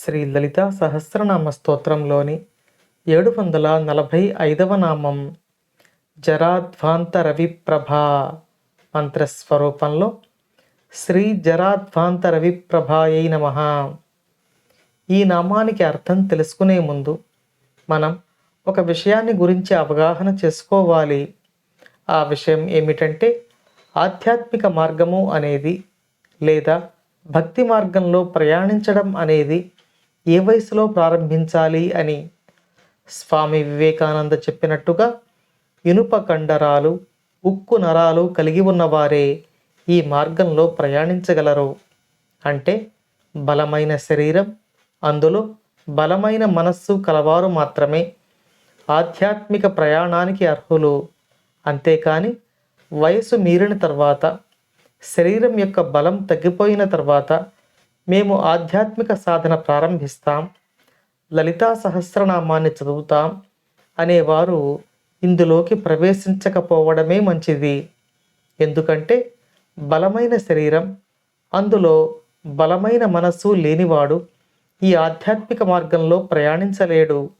శ్రీ లలిత సహస్రనామ స్తోత్రంలోని ఏడు వందల నలభై ఐదవ నామం జరాధ్వాంత రవిప్రభా మంత్రస్వరూపంలో శ్రీ జరాధ్వాంత రవిప్రభాయై నమ. ఈ నామానికి అర్థం తెలుసుకునే ముందు మనం ఒక విషయాన్ని గురించి అవగాహన చేసుకోవాలి. ఆ విషయం ఏమిటంటే ఆధ్యాత్మిక మార్గము అనేది లేదా భక్తి మార్గంలో ప్రయాణించడం అనేది ఏ వయసులో ప్రారంభించాలి అని స్వామి వివేకానంద చెప్పినట్టుగా ఇనుప కండరాలు ఉక్కు నరాలు కలిగి ఉన్నవారే ఈ మార్గంలో ప్రయాణించగలరు. అంటే బలమైన శరీరం అందులో బలమైన మనస్సు కలవారు మాత్రమే ఆధ్యాత్మిక ప్రయాణానికి అర్హులు. అంతేకాని వయసు మీరిన తర్వాత శరీరం యొక్క బలం తగ్గిపోయిన తర్వాత మేము ఆధ్యాత్మిక సాధన ప్రారంభిస్తాం. లలితా సహస్రనామాన్ని చదువుతాం. అనేవారు ఇందులోకి ప్రవేశించకపోవడమే మంచిది. ఎందుకంటే బలమైన శరీరం అందులో బలమైన మనస్సు లేనివాడు ఈ ఆధ్యాత్మిక మార్గంలో ప్రయాణించలేడు.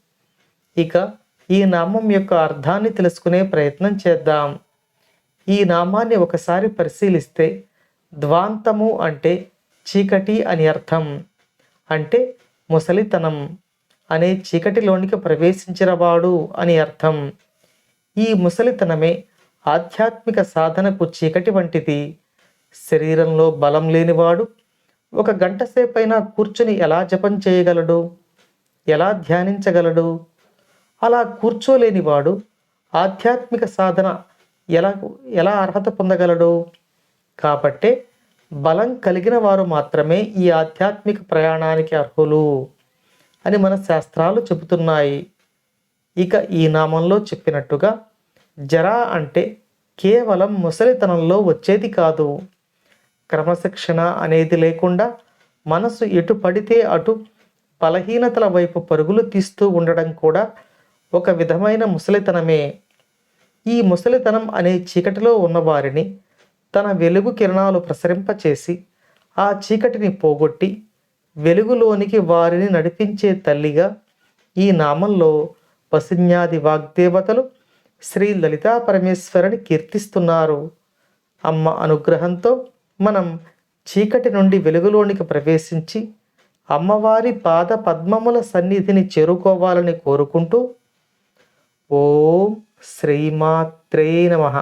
ఇక ఈ నామం యొక్క అర్థాన్ని తెలుసుకునే ప్రయత్నం చేద్దాం. ఈ నామాన్ని ఒకసారి పరిశీలిస్తే ద్వాంతము అంటే చీకటి అని అర్థం. అంటే ముసలితనం అనే చీకటిలోనికి ప్రవేశించినవాడు అని అర్థం. ఈ ముసలితనమే ఆధ్యాత్మిక సాధనకు చీకటి వంటిది. శరీరంలో బలం లేనివాడు ఒక గంట సేపైనా కూర్చుని ఎలా జపం చేయగలడు? ఎలా ధ్యానించగలడు? అలా కూర్చోలేనివాడు ఆధ్యాత్మిక సాధన ఎలా ఎలా అర్హత పొందగలడు? కాబట్టే బలం కలిగిన వారు మాత్రమే ఈ ఆధ్యాత్మిక ప్రయాణానికి అర్హులు అని మన శాస్త్రాలు చెబుతున్నాయి. ఇక ఈ నామంలో చెప్పినట్టుగా జరా అంటే కేవలం ముసలితనంలో వచ్చేది కాదు. క్రమశిక్షణ అనేది లేకుండా మనసు ఎటు పడితే అటు బలహీనతల వైపు పరుగులు తీస్తూ ఉండడం కూడా ఒక విధమైన ముసలితనమే. ఈ ముసలితనం అనే చీకటిలో ఉన్నవారిని తన వెలుగు కిరణాలు ప్రసరింపచేసి ఆ చీకటిని పోగొట్టి వెలుగులోనికి వారిని నడిపించే తల్లిగా ఈ నామంలో పసిన్యాది వాగ్దేవతలు శ్రీ లలితా పరమేశ్వరుని కీర్తిస్తున్నారు. అమ్మ అనుగ్రహంతో మనం చీకటి నుండి వెలుగులోనికి ప్రవేశించి అమ్మవారి పాద పద్మముల సన్నిధిని చేరుకోవాలని కోరుకుంటూ ఓం శ్రీమాత్రే నమః.